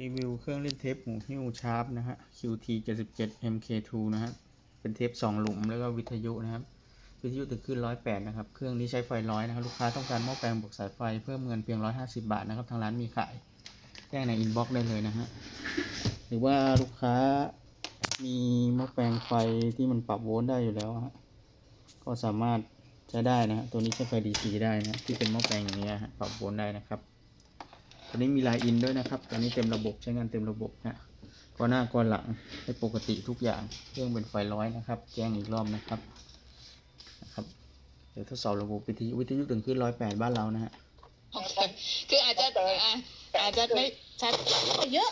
รีวิวเครื่องเล่นเทปหูหิ้วชาร์ปนะฮะ QT 77 MK2 นะฮะ เป็นเทป 2 หลุมแล้วก็วิทยุนะครับ วิทยุตึกขึ้น 108 นะครับ เครื่องนี้ใช้ไฟร้อยนะครับ ลูกค้าต้องการหม้อแปลงบวกสายไฟเพิ่มเงินเพียง 150 บาทนะครับ ทางร้านมีขาย แจ้งในอินบ็อกซ์ได้เลยนะฮะ หรือว่าลูกค้ามีหม้อแปลงไฟที่มันปรับโวลต์ได้อยู่แล้วฮะ ก็สามารถใช้ได้นะฮะ ตัวนี้ใช้ไฟ DC ได้นะ ที่เป็นหม้อแปลงอย่างเงี้ยฮะ ปรับโวลต์ได้นะครับ ตอนนี้มีไลน์อินด้วยนะครับ ตอนนี้เต็มระบบใช้งานเต็มระบบนะก้อนหน้าก้อนหลังได้ปกติทุกอย่าง เครื่องเป็นไฟร้อยนะครับ แจ้งอีกรอบนะครับนะครับ เดี๋ยวทดสอบระบบวิทยุวิทยุถึงขึ้นร้อยแปดบ้านเรานะฮะโอเคคืออาจจะอะอาจจะไม่ชัดเยอะ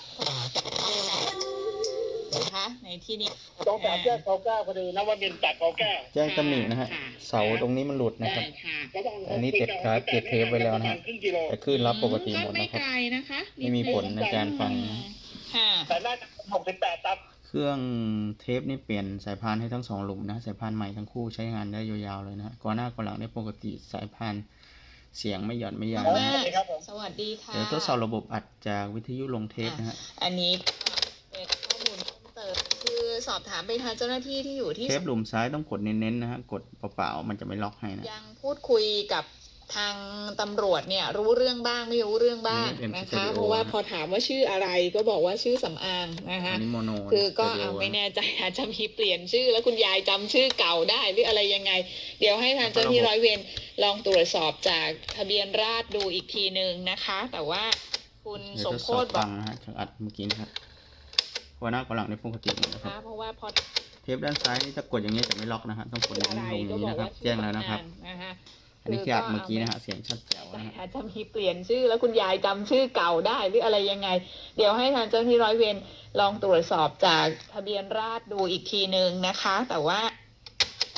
นะคะในที่นี้ตรงสามแยกเขาเก้าพอดีนวมินทร์ตัดเขาเก้าแจ้งตำหนินะฮะ เสาตรงนี้มันหลุดนะครับได้ค่ะอันนี้ติดครับติดเทปไว้แล้วนะฮะ ครึ่งกิโลแต่คลื่นรับปกติหมดไม่นะครับไกลนะคะไม่มีผลในการฟังนะค่ะ แต่น่าจะหกสิบแปดตับเครื่องเทปนี่เปลี่ยนสายพานให้ทั้งสองหลุมนะ สายพานใหม่ทั้งคู่ใช้งานได้ยาวๆเลยนะฮะก่อนหน้าก่อนหลังได้ปกติสายพานเสียงไม่หย่อนไม่ยานสนะฮะวัสดีครับผม สวัสดีค่ะ เดี๋ยวทดสอบระบบอัดจากวิทยุลงเทปนะฮะ อันนี้เป็นข้อมูลเพิ่มเติมคือ สอบถามไปทางเจ้าหน้าที่ที่อยู่ที่เทปหลุมซ้ายต้องกดเน้นๆนะฮะกดเปล่าๆมันจะไม่ล็อกให้นะยังพูดคุยกับทางตำรวจเนี่ยรู้เรื่องบ้างไม่รู้เรื่องบ้างนี่เป็นนะสตูคะดิโอเพราะว่านะพอถามว่าชื่ออะไรก็บอกว่าชื่อสำอางนะคะอันนี้โมโนคือก็สตูดิเอาโไม่แน่ใจอาจจะมีเปลี่ยนชื่อ แล้วคุณยายจำชื่อเก่าได้หรืออะไรยังไง เดี๋ยวให้ทางเจ้าหน้าที่ร้อยเวรลองตรวจสอบจากทะเบียนราษฎร์ดูอีกทีหนึ่งนะคะ แต่ว่าคุณเดี๋ยวสมทดโพสอบธบฟัอกงนะฮะจากอัดเมื่อกี้นะครับ ก่อนหน้าก่อนหลังได้ปกติหมดนะครับนะเพราะว่าพอเทปด้านซ้ายนี่ถ้ากดอย่างเงี้ยจะไม่ล็อกนะฮะต้องกดชื่อเน้นอะไรลงอย่างก็นี้บอกนะครับว่าแจ้งแล้วนะครับ ชื่อสำอางนะคะอันนี้คืออัดเมื่อกี้นะฮะเสียงชัดแจ๋วแต่นะฮะ อาจจะมีเปลี่ยนชื่อแล้วคุณยายจำชื่อเก่าได้หรืออะไรยังไง เดี๋ยวให้ทางเจ้าหน้าที่ร้อยเวรลองตรวจสอบจากทะเบียนราษฎร์ดูอีกทีหนึ่งนะคะ แต่ว่า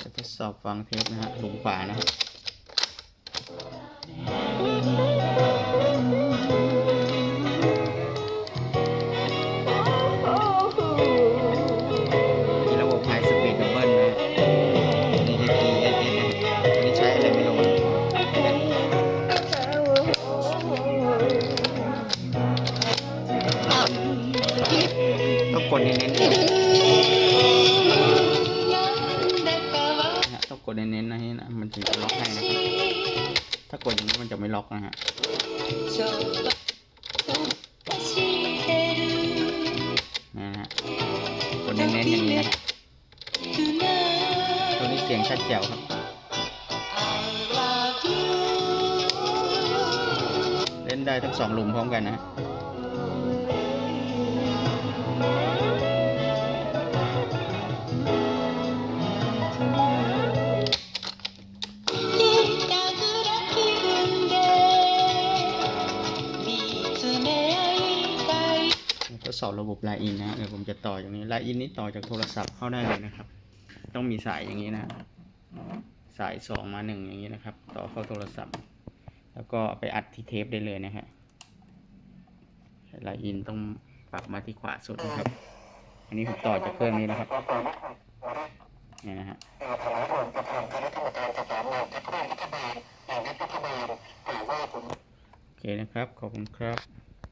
จะทดสอบฟังเทปนะฮะหลุมขวานะฮะมี ถึงจะล็อกให้นะครับ ถ้ากดอย่างนี้มันจะไม่ล็อกนะฮะนะฮะกดเน้นๆอย่างนี้นะตัวนี้เสียงชัดแจ๋วครับ เล่นได้ทั้งสองหลุมพร้อมกันนะ สอบระบบไลน์อินนะเดี๋ยวผมจะต่ออย่างนี้ไลน์อินนี้ต่อจากโทรศัพท์เข้าได้เลยนะครับ ต้องมีสายอย่างนี้นะ สายสองมาหนึ่งอย่างนี้นะครับ ต่อเข้าโทรศัพท์ แล้วก็ไปอัดที่เทปได้เลยนะฮะไลน์อินต้องปรับมาที่ขวาสุดนะครับ อันนี้ผมต่อจากเครื่องนี้นะครับนี่นะฮะโอเคนะครับ ขอบคุณครับ